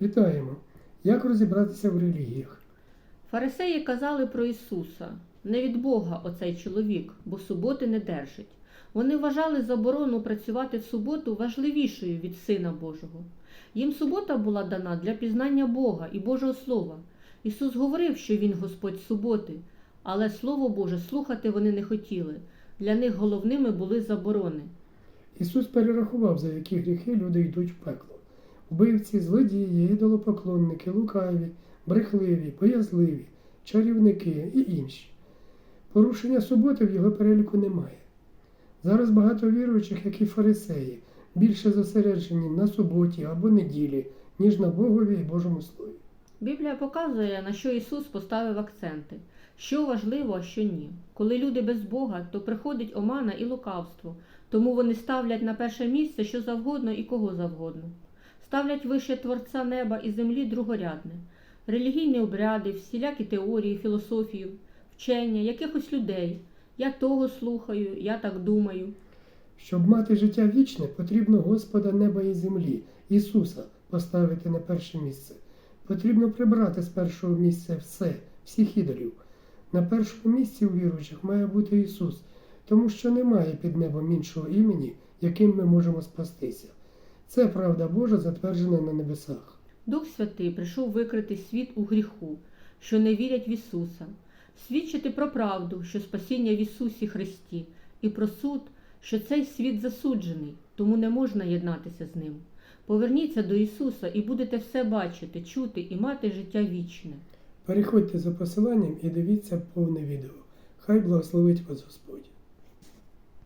Вітаємо! Як розібратися в релігіях? Фарисеї казали про Ісуса не від Бога оцей чоловік, бо суботи не держить. Вони вважали заборону працювати в суботу важливішою від Сина Божого. Їм субота була дана для пізнання Бога і Божого Слова. Ісус говорив, що Він Господь суботи, але Слово Боже слухати вони не хотіли. Для них головними були заборони. Ісус перерахував, за які гріхи люди йдуть в пекло. Вбивці, злодії, ідолопоклонники, лукаві, брехливі, боязливі, чарівники і інші. Порушення суботи в його переліку немає. Зараз багато віруючих, як і фарисеї, більше зосереджені на суботі або неділі, ніж на Богові і Божому Слові. Біблія показує, на що Ісус поставив акценти, що важливо, а що ні. Коли люди без Бога, то приходить омана і лукавство, тому вони ставлять на перше місце що завгодно і кого завгодно. Ставлять вище Творця неба і землі другорядне, релігійні обряди, всілякі теорії, філософію, вчення, якихось людей. Я того слухаю, я так думаю. Щоб мати життя вічне, потрібно Господа неба і землі, Ісуса, поставити на перше місце. Потрібно прибрати з першого місця все, всіх ідолів. На першому місці у віруючих має бути Ісус, тому що немає під небом іншого імені, яким ми можемо спастися. Це правда Божа, затверджена на небесах. Дух Святий прийшов викрити світ у гріху, що не вірять в Ісуса, свідчити про правду, що спасіння в Ісусі Христі, і про суд, що цей світ засуджений, тому не можна єднатися з ним. Поверніться до Ісуса і будете все бачити, чути і мати життя вічне. Переходьте за посиланням і дивіться повне відео. Хай благословить вас Господь.